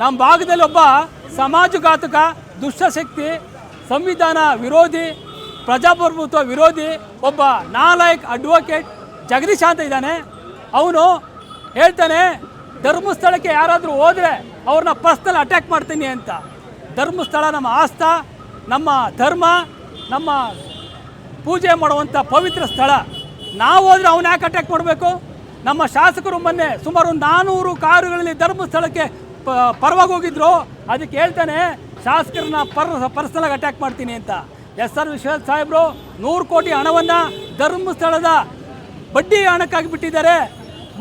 ನಮ್ಮ ಭಾಗದಲ್ಲಿ ಒಬ್ಬ ಸಮಾಜಘಾತಕ, ದುಷ್ಟಶಕ್ತಿ, ಸಂವಿಧಾನ ವಿರೋಧಿ, ಪ್ರಜಾಪ್ರಭುತ್ವ ವಿರೋಧಿ ಒಬ್ಬ ನಾಲಾಯಕ್ ಅಡ್ವೊಕೇಟ್ ಜಗದೀಶ್ ಅಂತ ಇದ್ದಾನೆ. ಅವನು ಹೇಳ್ತಾನೆ, ಧರ್ಮಸ್ಥಳಕ್ಕೆ ಯಾರಾದರೂ ಹೋದರೆ ಅವ್ರನ್ನ ಪರ್ಸ್ನಲ್ ಅಟ್ಯಾಕ್ ಮಾಡ್ತೀನಿ ಅಂತ. ಧರ್ಮಸ್ಥಳ ನಮ್ಮ ಆಸ್ತ, ನಮ್ಮ ಧರ್ಮ, ನಮ್ಮ ಪೂಜೆ ಮಾಡುವಂಥ ಪವಿತ್ರ ಸ್ಥಳ. ನಾವು ಹೋದರೆ ಅವನು ಯಾಕೆ ಅಟ್ಯಾಕ್ ಮಾಡಬೇಕು? ನಮ್ಮ ಶಾಸಕರು ಮೊನ್ನೆ ಸುಮಾರು ನಾನ್ನೂರು ಕಾರುಗಳಲ್ಲಿ ಧರ್ಮಸ್ಥಳಕ್ಕೆ ಪ, ಪರವಾಗಿ ಹೋಗಿದ್ರು, ಅದಕ್ಕೆ ಹೇಳ್ತಾನೆ, ಶಾಸಕರನ್ನ ಪರ್ ಪರ್ಸನಲಾಗಿ ಅಟ್ಯಾಕ್ ಮಾಡ್ತೀನಿ ಅಂತ. ಎಸ್ ಆರ್ ವಿಶ್ವನಾಥ್ ಸಾಹೇಬ್ರು, ನೂರು ಕೋಟಿ ಹಣವನ್ನು ಧರ್ಮಸ್ಥಳದ ಬಡ್ಡಿ ಹಣಕ್ಕಾಗಿ ಬಿಟ್ಟಿದ್ದಾರೆ,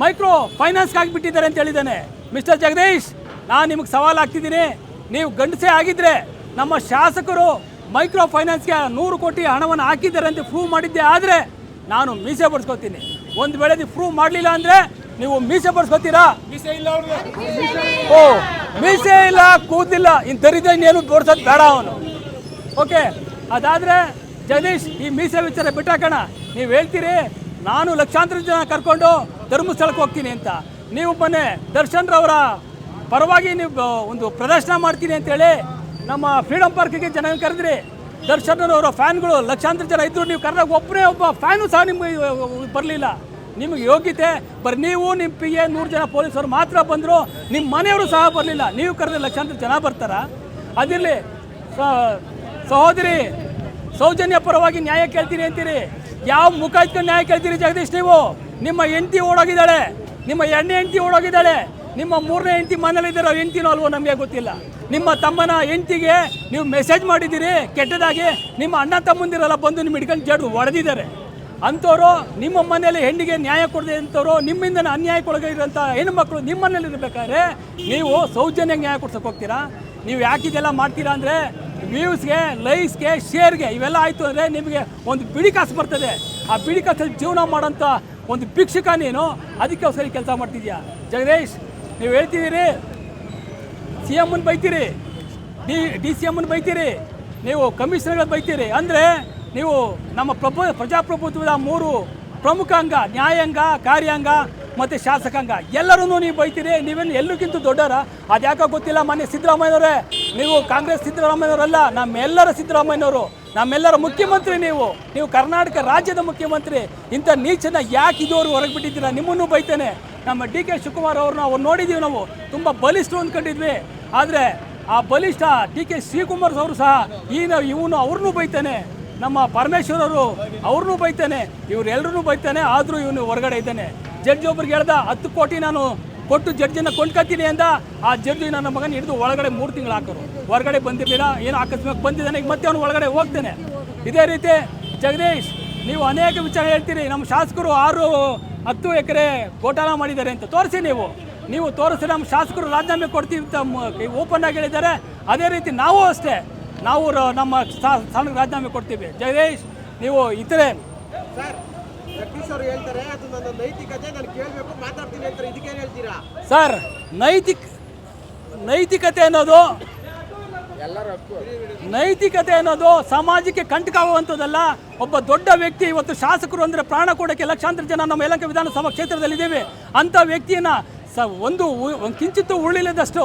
ಮೈಕ್ರೋ ಫೈನಾನ್ಸ್ಗಾಗಿ ಬಿಟ್ಟಿದ್ದಾರೆ ಅಂತ ಹೇಳಿದ್ದಾನೆ. ಮಿಸ್ಟರ್ ಜಗದೀಶ್, ನಾನು ನಿಮಗೆ ಸವಾಲು ಹಾಕ್ತಿದ್ದೀನಿ. ನೀವು ಗಂಡಸೇ ಆಗಿದ್ದರೆ ನಮ್ಮ ಶಾಸಕರು ಮೈಕ್ರೋ ಫೈನಾನ್ಸ್ಗೆ ನೂರು ಕೋಟಿ ಹಣವನ್ನು ಹಾಕಿದ್ದಾರೆ ಅಂತ ಪ್ರೂವ್ ಮಾಡಿದ್ದೆ ಆದರೆ ನಾನು ಮೀಸೆ ಬಡ್ಸ್ಕೊತೀನಿ ಒಂದು ವೇಳೆ ಪ್ರೂವ್ ಮಾಡಲಿಲ್ಲ ಅಂದರೆ ನೀವು ಮೀಸೆ ಬರ್ಸ್ಕೊತೀರಾ? ಓ ಮೀಸೆ ಇಲ್ಲ ಕೂತಿಲ್ಲ ಇನ್ನು ದರಿದ್ರ ಇನ್ನೇನು ತೋರ್ಸೋದು ಬೇಡ ಅವನು. ಓಕೆ ಅದಾದರೆ ಜಗದೀಶ್ ಈ ಮೀಸೆ ವಿಚಾರ ಬಿಟ್ಟಾಕಣ. ನೀವು ಹೇಳ್ತೀರಿ ನಾನು ಲಕ್ಷಾಂತರ ಜನ ಕರ್ಕೊಂಡು ಧರ್ಮಸ್ಥಳಕ್ಕೆ ಹೋಗ್ತೀನಿ ಅಂತ. ನೀವು ಮೊನ್ನೆ ದರ್ಶನ್ ರವರ ಪರವಾಗಿ ನೀವು ಒಂದು ಪ್ರದರ್ಶನ ಮಾಡ್ತೀನಿ ಅಂತೇಳಿ ನಮ್ಮ ಫ್ರೀಡಮ್ ಪಾರ್ಕಿಗೆ ಜನ ಕರೆದ್ರಿ. ದರ್ಶನ್ ಅವರ ಫ್ಯಾನ್ಗಳು ಲಕ್ಷಾಂತರ ಜನ ಇದ್ರು ನೀವು ಕರೆದಾಗ ಒಬ್ಬನೇ ಒಬ್ಬ ಫ್ಯಾನು ಸಹ ನಿಮ್ಗೆ ಬರಲಿಲ್ಲ. ನಿಮಗೆ ಯೋಗ್ಯತೆ, ಬರ್ ನೀವು ನಿಮ್ಮ ಪಿ ಎ ನೂರು ಜನ ಪೊಲೀಸರು ಮಾತ್ರ ಬಂದರು ನಿಮ್ಮ ಮನೆಯವರು ಸಹ ಬರಲಿಲ್ಲ. ನೀವು ಕರೆದ್ರೆ ಲಕ್ಷಾಂತರ ಜನ ಬರ್ತಾರ? ಅದಿರಲಿ ಸಹೋದರಿ, ಸೌಜನ್ಯ ಪರವಾಗಿ ನ್ಯಾಯ ಕೇಳ್ತೀನಿ ಅಂತೀರಿ. ಯಾವ ಮುಖ ಇಟ್ಕೊಂಡು ನ್ಯಾಯ ಕೇಳ್ತೀರಿ ಜಗದೀಶ್ ನೀವು? ನಿಮ್ಮ ಹೆಂಡತಿ ಓಡೋಗಿದ್ದಾಳೆ. ನಿಮ್ಮ ಎಣ್ಣೆ ಹೆಂಡತಿ ಓಡೋಗಿದ್ದಾಳೆ. ನಿಮ್ಮ ಮೂರನೇ ಹೆಂಡತಿ ಮನೇಲಿದ್ದಾರೋ ಹೆಂಡ್ತಿನೋ ಅಲ್ವೋ ನಮಗೆ ಗೊತ್ತಿಲ್ಲ. ನಿಮ್ಮ ತಮ್ಮನ ಹೆಂಡತಿಗೆ ನೀವು ಮೆಸೇಜ್ ಮಾಡಿದ್ದೀರಿ, ಕೆಟ್ಟದಾಗಿ ನಿಮ್ಮ ಅಣ್ಣ ತಮ್ಮಂದಿರಲ್ಲ ಬಂದು ನಿಮ್ಮ ಹಿಡ್ಕೊಂಡು ಜಡ್ ಹೊಡೆದಿದ್ದಾರೆ. ಅಂಥವ್ರು ನಿಮ್ಮ ಮನೆಯಲ್ಲಿ ಹೆಣ್ಣಿಗೆ ನ್ಯಾಯ ಕೊಡದೆ ಅಂಥವ್ರು ನಿಮ್ಮಿಂದ ಅನ್ಯಾಯಕ್ಕೊಳಗಿರೋಂಥ ಹೆಣ್ಣುಮಕ್ಕಳು ನಿಮ್ಮ ಮನೇಲಿ ಇರಬೇಕಾದ್ರೆ ನೀವು ಸೌಜನ್ಯ ನ್ಯಾಯ ಕೊಡ್ಸೋಕೆ ಹೋಗ್ತೀರಾ? ನೀವು ಯಾಕೆ ಇದೆಲ್ಲ ಮಾಡ್ತೀರಾ ಅಂದರೆ ವ್ಯೂಸ್ಗೆ ಲೈಕ್ಸ್ಗೆ ಶೇರ್ಗೆ ಇವೆಲ್ಲ ಆಯಿತು ಅಂದರೆ ನಿಮಗೆ ಒಂದು ಬಿಡಿ ಕಾಸು ಬರ್ತದೆ. ಆ ಬಿಡಿ ಕಾಸಲ್ಲಿ ಜೀವನ ಮಾಡೋಂಥ ಒಂದು ಭಿಕ್ಷಕ ನೀನು ಅದಕ್ಕೋಸ್ಕರ ಕೆಲಸ ಮಾಡ್ತಿದ್ಯಾ? ಜಗದೀಶ್, ನೀವು ಹೇಳ್ತಿದ್ದೀರಿ? ಸಿ ಎಮ್ಮನ್ನು ಬೈತೀರಿ. ಡಿ ಡಿ ಸಿ ಎಮ್ಮನ್ನು ಬೈತೀರಿ. ನೀವು ಕಮಿಷನರ್ಗಳು ಬೈತೀರಿ. ಅಂದರೆ ನೀವು ನಮ್ಮ ಪ್ರಭು, ಪ್ರಜಾಪ್ರಭುತ್ವದ ಮೂರು ಪ್ರಮುಖ ಅಂಗ, ನ್ಯಾಯಾಂಗ, ಕಾರ್ಯಾಂಗ ಮತ್ತು ಶಾಸಕಾಂಗ. ಎಲ್ಲರೂ ನೀವು ಬೈತೀರಿ ನೀವೇನು ಎಲ್ಲಕ್ಕಿಂತ ದೊಡ್ಡವರ? ಅದು ಯಾಕೋ ಗೊತ್ತಿಲ್ಲ ಮನೆ ಸಿದ್ದರಾಮಯ್ಯನವರೇ. ನೀವು ಕಾಂಗ್ರೆಸ್ ಸಿದ್ದರಾಮಯ್ಯನವರಲ್ಲ, ನಮ್ಮೆಲ್ಲರ ಸಿದ್ದರಾಮಯ್ಯನವರು. ನಮ್ಮೆಲ್ಲರ ಮುಖ್ಯಮಂತ್ರಿ ನೀವು. ನೀವು ಕರ್ನಾಟಕ ರಾಜ್ಯದ ಮುಖ್ಯಮಂತ್ರಿ. ಇಂಥ ನೀಚನ ಯಾಕೆ ಇದುವರೆಗೂ ಹೊರಗೆ ಬಿಟ್ಟಿದ್ದೀರಾ? ನಿಮ್ಮನ್ನು ಬೈತೇನೆ. ನಮ್ಮ ಡಿ ಕೆ ಶಿವಕುಮಾರ್ ಅವ್ರನ್ನ ಅವ್ರು ನೋಡಿದ್ದೀವಿ ನಾವು. ತುಂಬ ಬಲಿಷ್ಠ ಅಂದ್ಕೊಂಡಿದ್ವಿ. ಆದರೆ ಆ ಬಲಿಷ್ಠ ಡಿ ಕೆ ಶಿವಕುಮಾರ್ ಅವರು ಸಹ ಈನ ಇವನು ಅವ್ರನ್ನೂ ಬೈತಾನೆ. ನಮ್ಮ ಪರಮೇಶ್ವರರು ಅವ್ರನ್ನೂ ಬೈತಾನೆ ಇವರೆಲ್ಲರೂ ಬೈತಾನೆ, ಆದರೂ ಇವನು ಹೊರಗಡೆ ಇದ್ದಾನೆ. ಜಡ್ಜ್ ಒಬ್ರಿಗೆ ಹೇಳ್ದ, ಹತ್ತು ಕೋಟಿ ನಾನು ಕೊಟ್ಟು ಜಡ್ಜನ್ನು ಕೊಂಡ್ಕೊತೀನಿ ಅಂದ, ಆ ಜಡ್ಜ್ ನನ್ನ ಮಗನ ಹಿಡಿದು ಒಳಗಡೆ ಮೂರು ತಿಂಗಳು ಹಾಕೋರು. ಹೊರಗಡೆ ಬಂದಿರಲಿಲ್ಲ, ಏನು ಆಕಸ್ಮಿಕ ಬಂದಿದ್ದಾನೆ, ಈಗ ಮತ್ತೆ ಅವನು ಒಳಗಡೆ ಹೋಗ್ತಾನೆ. ಇದೇ ರೀತಿ ಜಗದೀಶ್, ನೀವು ಅನೇಕ ವಿಚಾರ ಹೇಳ್ತೀರಿ. ನಮ್ಮ ಶಾಸಕರು ಆರು, ಹತ್ತು ಎಕರೆ ಗೋಟಾಲ ಮಾಡಿದ್ದಾರೆ ಅಂತ ತೋರಿಸಿ ನೀವು. ನೀವು ತೋರಿಸಿ ನಮ್ಮ ಶಾಸಕರು ರಾಜೀನಾಮೆ ಕೊಡ್ತೀವಿ ಅಂತ ಓಪನ್ ಆಗಿ ಹೇಳಿದ್ದಾರೆ. ಅದೇ ರೀತಿ ನಾವು ಅಷ್ಟೇ. ನಾವು ನಮ್ಮ ಸ್ಥಾ- ಸ್ಥಾನಕ್ಕೆ ರಾಜೀನಾಮೆ ಕೊಡ್ತೀವಿ. ಜಗದೀಶ್ ನೀವು ಇತರೆ ಸರ್ ನೈತಿಕ ನೈತಿಕತೆ ಅನ್ನೋದು ನೈತಿಕತೆ ಅನ್ನೋದು ಸಮಾಜಕ್ಕೆ ಕಂಟಕವಾಗುವಂಥದ್ದಲ್ಲ ಒಬ್ಬ ದೊಡ್ಡ ವ್ಯಕ್ತಿ ಇವತ್ತು ಶಾಸಕರು ಅಂದರೆ ಪ್ರಾಣ ಕೊಡೋಕ್ಕೆ ಲಕ್ಷಾಂತರ ಜನ ನಮ್ಮ ಯಲಹಂಕ ವಿಧಾನಸಭಾ ಕ್ಷೇತ್ರದಲ್ಲಿದ್ದೇವೆ ಅಂಥ ವ್ಯಕ್ತಿಯನ್ನು ಸ ಒಂದು ಕಿಂಚಿತ್ತು ಉಳಿಲ್ಲದಷ್ಟು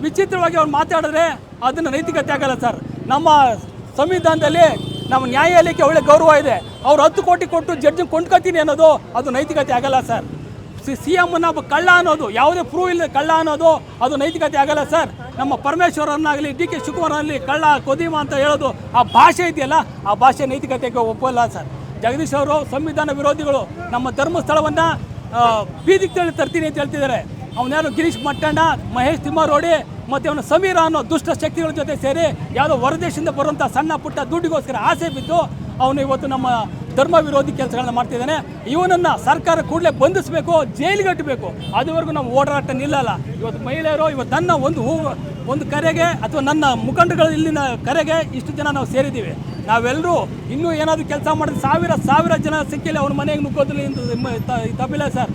ವಿಚಿತ್ರವಾಗಿ ಅವ್ರು ಮಾತಾಡಿದ್ರೆ ಅದನ್ನು ನೈತಿಕತೆ ಆಗಲ್ಲ ಸರ್. ನಮ್ಮ ಸಂವಿಧಾನದಲ್ಲಿ ನಮ್ಮ ನ್ಯಾಯಾಲಯಕ್ಕೆ ಒಳ್ಳೆ ಗೌರವ ಇದೆ. ಅವ್ರು ಹತ್ತು ಕೋಟಿ ಕೊಟ್ಟು ಜಡ್ಜ್ ಕೊಂಡ್ಕೊತೀನಿ ಅನ್ನೋದು ಅದು ನೈತಿಕತೆ ಆಗಲ್ಲ ಸರ್. ಸಿ ಸಿ ಎಮ್ನ ಕಳ್ಳ ಅನ್ನೋದು, ಯಾವುದೇ ಪ್ರೂವ್ ಇಲ್ಲ ಕಳ್ಳ ಅನ್ನೋದು ಅದು ನೈತಿಕತೆ ಆಗಲ್ಲ ಸರ್. ನಮ್ಮ ಪರಮೇಶ್ವರನ್ನಾಗಲಿ ಡಿ ಕೆ ಶಿವಕುಮಾರನಲ್ಲಿ ಕಳ್ಳ, ಕೊದೀಮ ಅಂತ ಹೇಳೋದು ಆ ಭಾಷೆ ಇದೆಯಲ್ಲ, ಆ ಭಾಷೆ ನೈತಿಕತೆಗೆ ಒಪ್ಪಲ್ಲ ಸರ್. ಜಗದೀಶ್ ಅವರು, ಸಂವಿಧಾನ ವಿರೋಧಿಗಳು ನಮ್ಮ ಧರ್ಮಸ್ಥಳವನ್ನು ಬೀದಿಗೆ ತರ್ತೀನಿ ಅಂತ ಹೇಳ್ತಿದ್ದಾರೆ. ಅವನ್ಯಾರು ಗಿರೀಶ್ ಮಟ್ಟಣ್ಣ ಮಹೇಶ್ ತಿಮ್ಮಾರೋಡಿ ಮತ್ತು ಅವನು ಸಮೀರ ಅನ್ನೋ ದುಷ್ಟ ಶಕ್ತಿಗಳ ಜೊತೆ ಸೇರಿ ಯಾವುದೋ ಹೊರದೇಶದಿಂದ ಬರುವಂಥ ಸಣ್ಣ ಪುಟ್ಟ ದುಡ್ಡಿಗೋಸ್ಕರ ಆಸೆ ಬಿದ್ದು ಅವನು ಇವತ್ತು ನಮ್ಮ ಧರ್ಮ ವಿರೋಧಿ ಕೆಲಸಗಳನ್ನ ಮಾಡ್ತಿದ್ದಾನೆ ಇವನನ್ನು ಸರ್ಕಾರ ಕೂಡಲೇ ಬಂಧಿಸಬೇಕು ಜೈಲಿಗೆ ಕಟ್ಟಬೇಕು ಅದುವರೆಗೂ ನಾವು ಓಡಾಟ ನಿಲ್ಲಲ್ಲ ಇವತ್ತು ಮಹಿಳೆಯರು ಇವತ್ತು ನನ್ನ ಒಂದು ಹೂ ಒಂದು ಕರೆಗೆ ಅಥವಾ ನನ್ನ ಮುಖಂಡಗಳ ಇಲ್ಲಿನ ಕರೆಗೆ ಇಷ್ಟು ಜನ ನಾವು ಸೇರಿದ್ದೀವಿ ನಾವೆಲ್ಲರೂ ಇನ್ನೂ ಏನಾದರೂ ಕೆಲಸ ಮಾಡಿದ್ರೆ ಸಾವಿರ ಸಾವಿರ ಜನ ಸಿಕ್ಕಿಲ್ಲ ಅವ್ರ ಮನೆಗೆ ನುಗ್ಗೋದ್ರಲ್ಲಿ ತಪ್ಪಿಲ್ಲ ಸರ್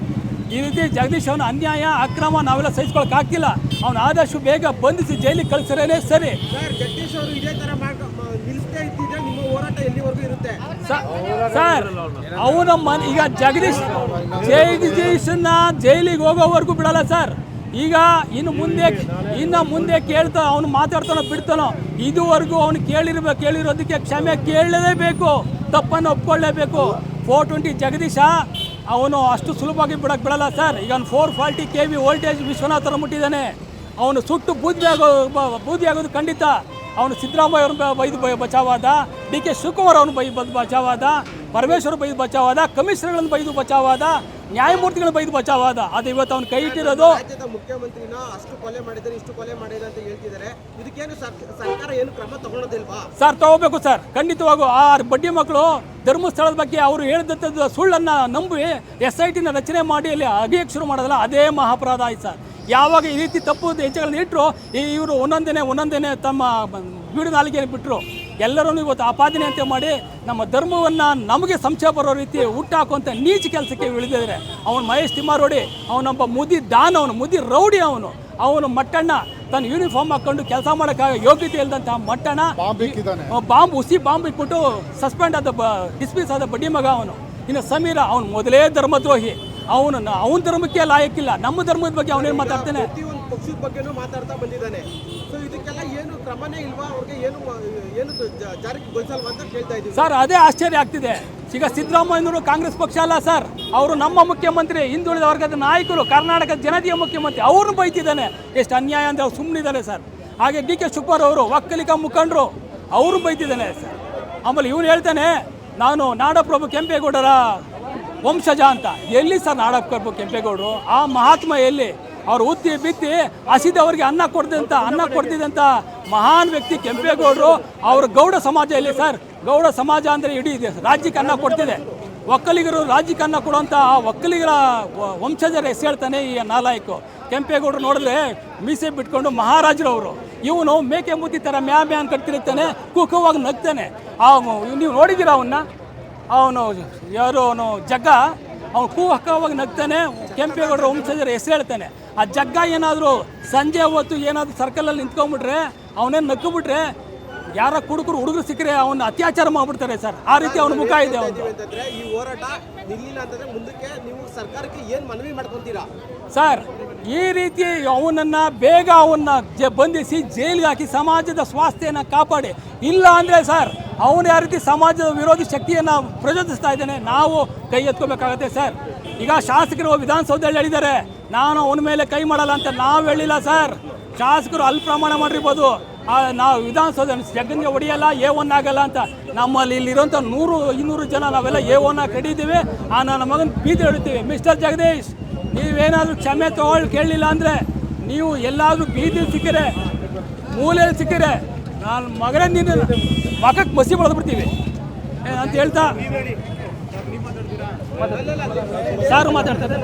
ಈ ರೀತಿ ಜಗದೀಶ್ ಅವನ ಅನ್ಯಾಯ ಅಕ್ರಮ ನಾವೆಲ್ಲ ಸಹಿಸ್ಕೊಳಕ್ ಆಗ್ತಿಲ್ಲ ಅವನ ಆದಷ್ಟು ಬೇಗ ಬಂಧಿಸಿ ಜೈಲಿಗೆ ಕಳಿಸಿರೇನೆ ಸರಿ. ಸರ್ ಅವನ ಮನ ಈಗ ಜಗದೀಶ್ ಜಗದೀಶನ್ನ ಜೈಲಿಗೆ ಹೋಗೋವರೆಗೂ ಬಿಡಲ್ಲ ಸರ್. ಈಗ ಇನ್ನು ಮುಂದೆ ಇನ್ನು ಮುಂದೆ ಕೇಳ್ತಾ ಅವನು ಮಾತಾಡ್ತಾನೋ ಬಿಡ್ತಾನೋ ಇದುವರೆಗೂ ಅವನು ಕೇಳಿರ್ಬೇಕು ಕೇಳಿರೋದಕ್ಕೆ ಕ್ಷಮೆ ಕೇಳಲೇಬೇಕು ತಪ್ಪನ್ನು ಒಪ್ಕೊಳ್ಳೇಬೇಕು. ಫೋರ್ ಟ್ವೆಂಟಿ ಜಗದೀಶ ಅವನು ಅಷ್ಟು ಸುಲಭವಾಗಿ ಬಿಡಕ್ಕೆ ಬಿಡಲ್ಲ ಸರ್. ಈಗ ಅವ್ನು four forty K V voltage ವಿಶ್ವನಾಥನ ಮುಟ್ಟಿದ್ದಾನೆ. ಅವನು ಸುಟ್ಟು ಬೂದಿ ಆಗೋ ಬೂದಿ ಆಗೋದು ಖಂಡಿತ. ಅವನು ಸಿದ್ದರಾಮಯ್ಯ ಅವ್ರನ್ನ ಬೈದು ಬಚಾವಾದ ಡಿ ಕೆ ಶಿವಕುಮಾರ್ ಅವನು ಬೈ ಬಚಾವಾದ ಪರಮೇಶ್ವರ್ ಬೈದು ಬಚಾವಾದ ಕಮಿಷನರ್ಗಳನ್ನು ಬೈದು ಬಚಾವಾದ ನ್ಯಾಯಮೂರ್ತಿಗಳ ಬೈದು ಬಚಾವಾದ. ಅದು ಇವತ್ತು ಅವ್ನು ಕೈ ಇಟ್ಟಿರೋದು. ರಾಜ್ಯದ ಮುಖ್ಯಮಂತ್ರಿನ ಅಷ್ಟು ಕೊಲೆ ಮಾಡಿದ್ದಾರೆ ಇಷ್ಟು ಕೊಲೆ ಮಾಡಿದ ಅಂತ ಹೇಳ್ತಿದ್ದಾರೆ. ಇದಕ್ಕೇನು ಸರ್- ಸರ್ಕಾರ ಏನು ಕ್ರಮ ತಗೊಳ್ಳೋದಿಲ್ವಾ ಸರ್ ತಗೋಬೇಕು ಸರ್. ಖಂಡಿತವಾಗೂ ಆ ಬಡ್ಡಿ ಮಕ್ಕಳು ಧರ್ಮಸ್ಥಳದ ಬಗ್ಗೆ ಅವರು ಹೇಳಿದಂಥದ್ದು ಸುಳ್ಳನ್ನು ನಂಬಿ ಎಸ್ ಐ ಟಿನ ರಚನೆ ಮಾಡಿ ಅಲ್ಲಿ ಅಗಿಯಕ್ಕೆ ಶುರು ಮಾಡೋದಲ್ಲ ಅದೇ ಮಹಾಪರಾಧ ಆಯ್ತು ಸರ್. ಯಾವಾಗ ಈ ರೀತಿ ತಪ್ಪು ಹೆಜ್ಜೆಗಳನ್ನ ಇಟ್ಟರು ಇವರು ಒಂದೊಂದೇನೆ ಒಂದೊಂದೇನೆ ತಮ್ಮ ಬೀಡು ನಾಲಿಗೆಯನ್ನು ಬಿಟ್ಟರು ಎಲ್ಲರೂ ಇವತ್ತು ಆಪಾದನೆ ಅಂತ ಮಾಡಿ ನಮ್ಮ ಧರ್ಮವನ್ನು ನಮಗೆ ಸಂಶಯ ಬರೋ ರೀತಿ ಹುಟ್ಟಾಕುವಂಥ ನೀಚ ಕೆಲಸಕ್ಕೆ ಇಳಿದಿದ್ದಾರೆ. ಅವನು ಮಹೇಶ್ ತಿಮ್ಮಾರೋಡಿ ಅವನೊಬ್ಬ ಮುದಿ ದಾನ್ ಅವನು ಮುದಿ ರೌಡಿ ಅವನು. ಅವನು ಮಟ್ಟಣ್ಣ ತನ್ನ ಯೂನಿಫಾರ್ಮ್ ಹಾಕೊಂಡು ಕೆಲಸ ಮಾಡೋಕ್ಕಾಗ ಯೋಗ್ಯತೆ ಇಲ್ಲದಂತಹ ಮಟ್ಟಣ್ಣ. ಬಾಂಬ್ ಉಸಿ ಬಾಂಬ್ ಹುಸಿ ಬಾಂಬ್ ಇಟ್ಬಿಟ್ಟು ಸಸ್ಪೆಂಡ್ ಆದ ಬ ಡಿಸ್ಮಿಸ್ ಆದ ಬಡ್ಡಿ ಮಗ ಅವನು. ಇನ್ನು ಸಮೀರ ಅವನು ಮೊದಲೇ ಧರ್ಮದ್ರೋಹಿ. ಅವನು ಅವನ ಧರ್ಮಕ್ಕೆ ಲಾಯಕ್ಕಿಲ್ಲ. ನಮ್ಮ ಧರ್ಮದ ಬಗ್ಗೆ ಅವನೇನು ಮಾತಾಡ್ತಾನೆ? ಪಕ್ಷದ ಬಗ್ಗೆನೂ ಮಾತಾಡ್ತಾ ಬಂದಿದ್ದಾನೆ. ಸೊ ಇದಕ್ಕೆಲ್ಲ ಏನು ಕ್ರಮನೇ ಇಲ್ವಾ? ಅವ್ರಿಗೆ ಏನು ಏನು ಜಾರಿಗೆ ಗೊಳಿಸಲ್ವಾ ಅಂತ ಕೇಳ್ತಾ ಇದ್ದೀವಿ. ಸರ್, ಅದೇ ಆಶ್ಚರ್ಯ ಆಗ್ತಿದೆ. ಈಗ ಸಿದ್ದರಾಮಯ್ಯನವರು ಕಾಂಗ್ರೆಸ್ ಪಕ್ಷ ಅಲ್ಲ, ಸರ್. ಅವರು ನಮ್ಮ ಮುಖ್ಯಮಂತ್ರಿ, ಹಿಂದುಳಿದ ವರ್ಗದ ನಾಯಕರು, ಕರ್ನಾಟಕದ ಜನತೆಯ ಮುಖ್ಯಮಂತ್ರಿ. ಅವ್ರನ್ನ ಬೈತಿದ್ದಾನೆ. ಎಷ್ಟು ಅನ್ಯಾಯ ಅಂತ ಅವ್ರು ಸುಮ್ಮನಿದ್ದಾರೆ ಸರ್. ಹಾಗೆ ಡಿ ಕೆ ಸುಪ್ಪರ್ ಅವರು ಒಕ್ಕಲಿಗ ಮುಖಂಡರು ಅವರು ಬೈತಿದ್ದಾನೆ, ಸರ್. ಆಮೇಲೆ ಇವನು ಹೇಳ್ತಾನೆ, ನಾನು ನಾಡಪ್ರಭು ಕೆಂಪೇಗೌಡರ ವಂಶಜ ಅಂತ. ಎಲ್ಲಿ ಸರ್ ನಾಡಪ್ರಭು ಕೆಂಪೇಗೌಡರು? ಆ ಮಹಾತ್ಮ ಎಲ್ಲಿ? ಅವ್ರು ಉತ್ತಿ ಬಿತ್ತಿ ಹಸಿದವರಿಗೆ ಅನ್ನ ಕೊಡ್ದಂಥ ಅನ್ನ ಕೊಡ್ತಿದ್ದಂಥ ಮಹಾನ್ ವ್ಯಕ್ತಿ ಕೆಂಪೇಗೌಡರು. ಅವರು ಗೌಡ ಸಮಾಜ ಇಲ್ಲಿ ಸರ್. ಗೌಡ ಸಮಾಜ ಅಂದರೆ ಇಡೀ ರಾಜ್ಯಕ್ಕೆ ಅನ್ನ ಕೊಡ್ತಿದೆ. ಒಕ್ಕಲಿಗರು ರಾಜ್ಯಕ್ಕೆ ಅನ್ನ ಕೊಡುವಂಥ ಆ ಒಕ್ಕಲಿಗರ ವಂಶಜರ ಹೆಸರು ಹೇಳ್ತಾನೆ ಈ ನಾಲಾಯಕು. ಕೆಂಪೇಗೌಡರು ನೋಡಿದ್ರೆ ಮೀಸೆ ಬಿಟ್ಕೊಂಡು ಮಹಾರಾಜರವರು ಇವನು ಮೇಕೆ ಮುತ್ತಿ ಥರ ಮ್ಯಾ ಮ್ಯಾನ್ ಕಟ್ತಿರ್ತಾನೆ, ಕುಕವಾಗಿ ನಗ್ತಾನೆ. ಆ ನೀವು ನೋಡಿದ್ದೀರಾ ಅವನ್ನ? ಅವನು, ಯಾರು ಅವನು? ಜಗ್ಗ. ಅವನು ಕೂ ಹಕ್ಕವಾಗಿ ನಗ್ತಾನೆ, ಕೆಂಪೇಗೌಡರ ವಂಶಜರ ಹೆಸರು ಹೇಳ್ತಾನೆ. ಆ ಜಗ್ಗ ಏನಾದರೂ ಸಂಜೆ ಹೊತ್ತು ಏನಾದರೂ ಸರ್ಕಲಲ್ಲಿ ನಿಂತ್ಕೊಂಡ್ಬಿಟ್ರೆ, ಅವನೇನು ನಕ್ಕಿಬಿಟ್ರೆ ಯಾರ ಕುಡುಕರು ಹುಡುಗರು ಸಿಕ್ಕರೆ ಅವನ್ನ ಅತ್ಯಾಚಾರ ಮಾಡ್ಬಿಡ್ತಾರೆ ಸರ್. ಆ ರೀತಿ ಅವನ ಮುಖ ಇದೆ ಅವನು ನಿಲ್ಲಿಲ್ಲ ಅಂತಂದ್ರೆ ಮುಂದಕ್ಕೆ ನೀವು ಸರ್ಕಾರಕ್ಕೆ ಏನು ಮನವಿ ಮಾಡ್ಕೊತೀರಾ? ಸರ್, ಈ ರೀತಿ ಅವನನ್ನು, ಬೇಗ ಅವನ್ನ ಬಂಧಿಸಿ ಜೈಲಿಗೆ ಹಾಕಿ ಸಮಾಜದ ಸ್ವಾಸ್ಥ್ಯನ ಕಾಪಾಡಿ. ಇಲ್ಲ ಅಂದರೆ ಸರ್, ಅವನು ಯಾವ ರೀತಿ ಸಮಾಜದ ವಿರೋಧಿ ಶಕ್ತಿಯನ್ನು ಪ್ರಚೋದಿಸ್ತಾ ಇದ್ದಾನೆ, ನಾವು ಕೈ ಎತ್ಕೋಬೇಕಾಗತ್ತೆ ಸರ್. ಈಗ ಶಾಸಕರು ವಿಧಾನಸೌಧದಲ್ಲಿ ಹೇಳಿದ್ದಾರೆ, ನಾನು ಅವನ ಮೇಲೆ ಕೈ ಮಾಡಲ್ಲ ಅಂತ ನಾವು ಹೇಳಿಲ್ಲ ಸರ್. ಶಾಸಕರು ಅಲ್ಪ ಪ್ರಮಾಣ ಮಾಡಿರ್ಬೋದು. ನಾವು ವಿಧಾನಸೌಧ ಜಗನ್ಗೆ ಹೊಡೆಯಲ್ಲ ಎ ಒನ್ ಆಗಲ್ಲ ಅಂತ. ನಮ್ಮಲ್ಲಿ ಇಲ್ಲಿರುವಂಥ ನೂರು ಇನ್ನೂರು ಜನ ನಾವೆಲ್ಲ ಎ ಒನ್ ಆಗಿ ಕಡಿತೀವಿ ಆ ನನ್ನ ಮಗನ ಬೀದಿ ಹೇಳ್ತೀವಿ. ಮಿಸ್ಟರ್ ಜಗದೀಶ್ ನೀವೇನಾದರೂ ಕ್ಷಮೆ ತಗೊಳ್ಳಿ ಕೇಳಲಿಲ್ಲ ಅಂದರೆ ನೀವು ಎಲ್ಲಾದರೂ ಬೀದಿ ಸಿಕ್ಕರೆ ಮೂಲೆಯಲ್ಲಿ ಸಿಕ್ಕರೆ ನಾನು ಮಗನೇ ನೀನು ಮಗಕ್ಕೆ ಮಸಿ ಬಿಡ್ತೀವಿ. ಅಂತ ಹೇಳ್ತಾ? ಸಾರು ಮಾತಾಡ್ತಾರೆ